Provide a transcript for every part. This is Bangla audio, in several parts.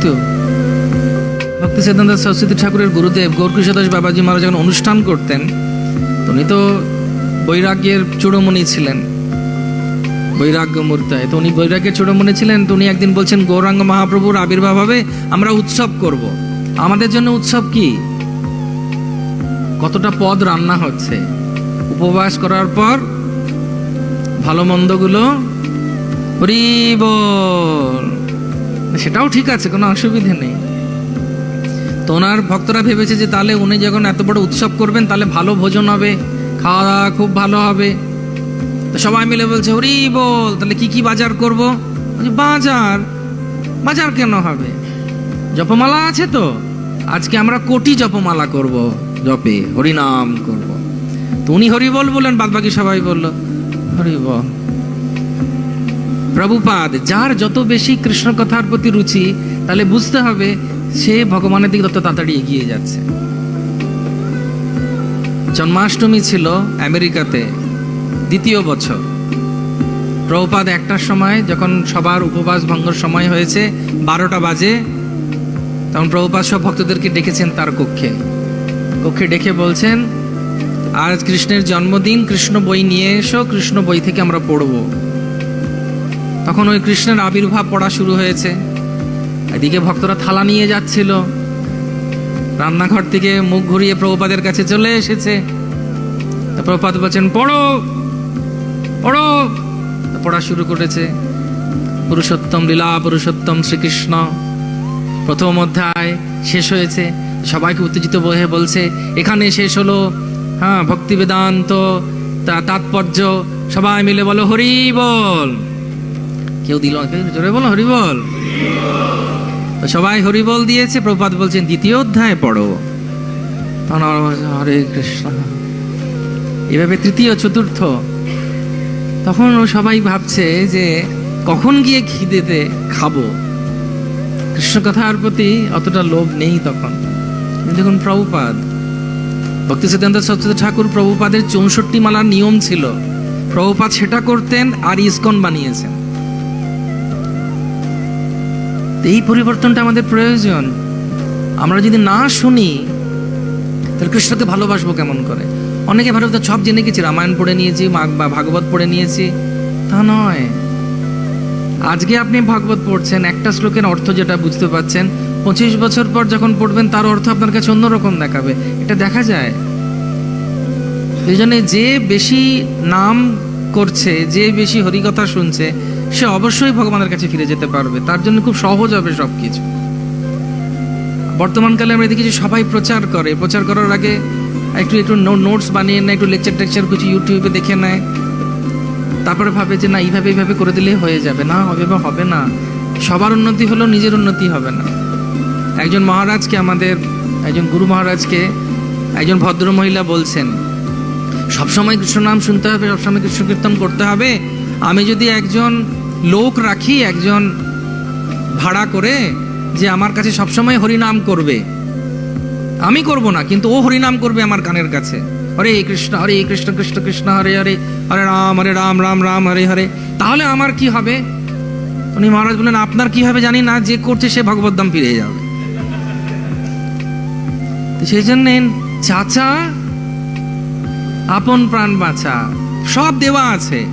মৃত্যু ভক্তি সিদ্ধান্ত সরস্বতী ঠাকুরের গুরুদেব গৌরকৃষ্ণদাস বাবাজি মহারাজ যখন অনুষ্ঠান করতেন উনি তো বৈরাগ্যের চূড়মণি ছিলেন। বৈরাগ্য মূর্তায় তো উনি বৈরাগ্যের চূড়মণি ছিলেন, তো উনি একদিন বলছেন, গৌরাঙ্গ মহাপ্রভুর আবির্ভাব হবে, আমরা উৎসব করব। আমাদের জন্য উৎসব কি? কতটা পদ রান্না হচ্ছে? উপবাস করার পর ভালো মন্দগুলো বল সেটাও ঠিক আছে, কোনো অসুবিধে নেই। তো ওনার ভক্তরা ভেবেছে যে তাহলে উনি যখন এত বড় উৎসব করবেন, তাহলে ভালো ভোজন হবে, খাওয়া দাওয়া খুব ভালো হবে। তো সবাই মিলে বলছে হরি বল, তাহলে কি কি বাজার করব? বাজার বাজার কেন হবে? জপমালা আছে তো? আজকে আমরা কোটি জপমালা করব, জপে, হরিনাম করব। তো উনি হরি বল বললেন বাদ বাকি সবাই বলল হরি বল প্রভুপাদ, যার যত বেশি কৃষ্ণ কথার প্রতি রুচি, তাহলে বুঝতে হবে সে ভগবানের দিকে তত তাড়াতাড়ি এগিয়ে যাচ্ছে। জন্মাষ্টমী ছিল আমেরিকাতে, দ্বিতীয় বছর। প্রভুপাদ একটার সময় যখন সবার উপবাস ভঙ্গর সময় হয়েছে, বারোটা বাজে, তখন প্রভুপাদ সব ভক্তদেরকে ডেকেছেন তার কক্ষে। কক্ষে ডেকে বলছেন, আজ কৃষ্ণের জন্মদিন, কৃষ্ণ বই নিয়ে এসো, কৃষ্ণ বই থেকে আমরা পড়ব। তখন ওই কৃষ্ণের আবির্ভাব পড়া শুরু হয়েছে। এদিকে ভক্তরা থালা নিয়ে যাচ্ছিল। রান্নাঘর থেকে মুখ ঘুরিয়ে প্রভুপাদের কাছে চলে এসেছে। প্রভুপাদ বলছেন, পড়ো পড়ো। পড়া শুরু করেছে। পুরুষোত্তম লীলা, পুরুষোত্তম শ্রীকৃষ্ণ। প্রথম অধ্যায় শেষ হয়েছে। সবাইকে উত্তেজিত বহে বলছে, এখানে শেষ হলো। হ্যাঁ ভক্তি বেদান্ত তাৎপর্য, সবাই মিলে বলো, হরি বল। কেউ দিল জোরে বলো হরি বল তো সবাই হরি বল দিয়েছে প্রপাত বলছেন, দ্বিতীয় অধ্যায় পড়ো। তখন হরে কৃষ্ণ। এভাবে তৃতীয়, চতুর্থ। তখন ও সবাই ভাবছে যে, কখন গিয়ে খিদেতে খাব? কৃষ্ণ কথার প্রতি অতটা লোভ নেই তখন। দেখুন, প্রভুপাদ, ভক্তি সিদ্ধান্ত সরস্বতী ঠাকুর প্রভুপাদের চৌষট্টি মালার নিয়ম ছিল, প্রভুপাদ সেটা করতেন আর ইস্কন বানিয়েছেন। এই পরিবর্তনটা আমাদের প্রয়োজন। আমরা যদি না শুনি, তাহলে কৃষ্ণকে ভালোবাসবো কেমন করে? অনেকে ভালো সব জেনে গেছি, রামায়ণ পড়ে নিয়েছি বা ভাগবত পড়ে নিয়েছি। তা নয়। আজকে আপনি ভাগবত পড়ছেন, একটা শ্লোকের অর্থ যেটা বুঝতে পাচ্ছেন, পঁচিশ বছর পর যখন পড়বেন, তার অর্থ আপনার কাছে অন্যরকম দেখাবে। এটা দেখা যায়। এই যে বেশি নাম করছে, যে বেশি হরিকথা শুনছে সে অবশ্যই ভগবানের কাছে ফিরে যেতে পারবে। তার জন্য খুব সহজ হবে সব কিছু বর্তমানকালে আমরা দেখি যে সবাই প্রচার করে। প্রচার করার আগে একটু একটু নোটস বানিয়ে নেয়, একটু লেকচার টেকচার কিছু ইউটিউবে দেখে নেয়। তারপরে ভাবে যে না, এইভাবে এইভাবে করে দিলে হয়ে যাবে। না হবে বা হবে না। সবার উন্নতি হলো, নিজের উন্নতি হবে না। একজন মহারাজকে আমাদের, একজন গুরু মহারাজকে একজন ভদ্র মহিলা বলছেন, সবসময় কৃষ্ণ নাম শুনতে হবে, সবসময় কৃষ্ণ কীর্তন করতে হবে। আমি যদি একজন লোক রাখি একজন ভাড়া করে যে আমার কাছে সবসময় হরিনাম করবে। আমি করব না, কিন্তু ও হরিনাম করবে আমার কানের কাছে। হরে কৃষ্ণ হরে কৃষ্ণ কৃষ্ণ কৃষ্ণ, হরে হরে হরে রাম হরে রাম রাম রাম, হরে হরে। তাহলে আমার কি হবে? উনি মহারাজ বললেন, আপনার কি হবে জানি না, যে করছে সে ভগবত ধাম ফিরে যাবে। সেই জন্য, চাচা, আপন প্রাণ বাঁচা, সব দেওয়া আছে।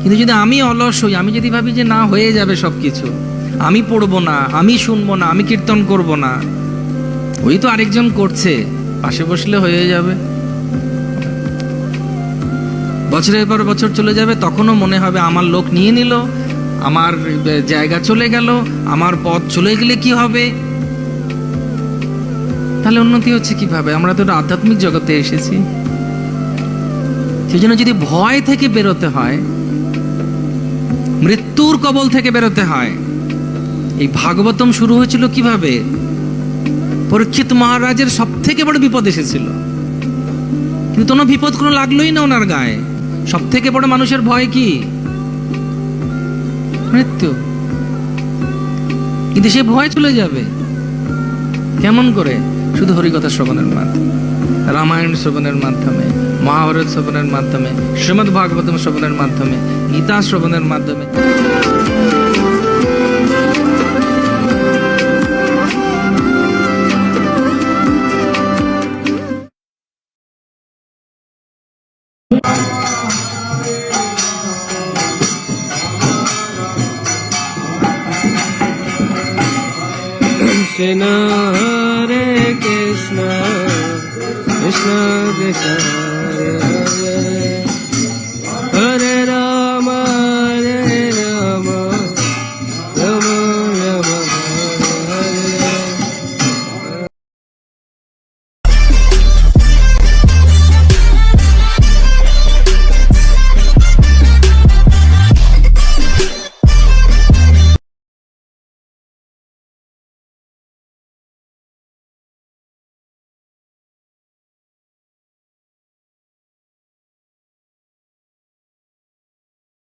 কিন্তু যদি আমি অলস হই, আমি যদি ভাবি যে না, হয়ে যাবে সব কিছু আমি পড়ব না, আমি শুনব না, আমি কীর্তন করব না, ওই তো আরেকজন করছে, পাশে বসলে হয়ে যাবে। বছরের পর বছর চলে যাবে, তখনও মনে হবে আমার লোক নিয়ে নিল, আমার জায়গা চলে গেল, আমার পথ চলে গেলে কি হবে? তাহলে উন্নতি হচ্ছে কীভাবে? আমরা তো আধ্যাত্মিক জগতে এসেছি। সেই জন্য যদি ভয় থেকে বেরোতে হয় মৃত্যুর কবল থেকে বেরোতে হয়। এই ভাগবতম শুরু হয়েছিল কীভাবে? পরীক্ষিত মহারাজের সব থেকে বড় বিপদ এসেছিল। কিন্তু কোনো বিপদ কোনো লাগলোই না ওনার গায়ে। সব থেকে বড় মানুষের ভয় কি? মৃত্যু। কিন্তু সে ভয় চলে যাবে। কেমন করে? শুধু হরিকথা শ্রবণের মাধ্যমে, রামায়ণ শ্রবণের মাধ্যমে। মহাভারত শ্রবণের মাধ্যমে, শ্রীমদ ভাগবত শ্রবণের মাধ্যমে, গীতা শ্রবণের মাধ্যমে। Krishna Hare Krishna Krishna Krishna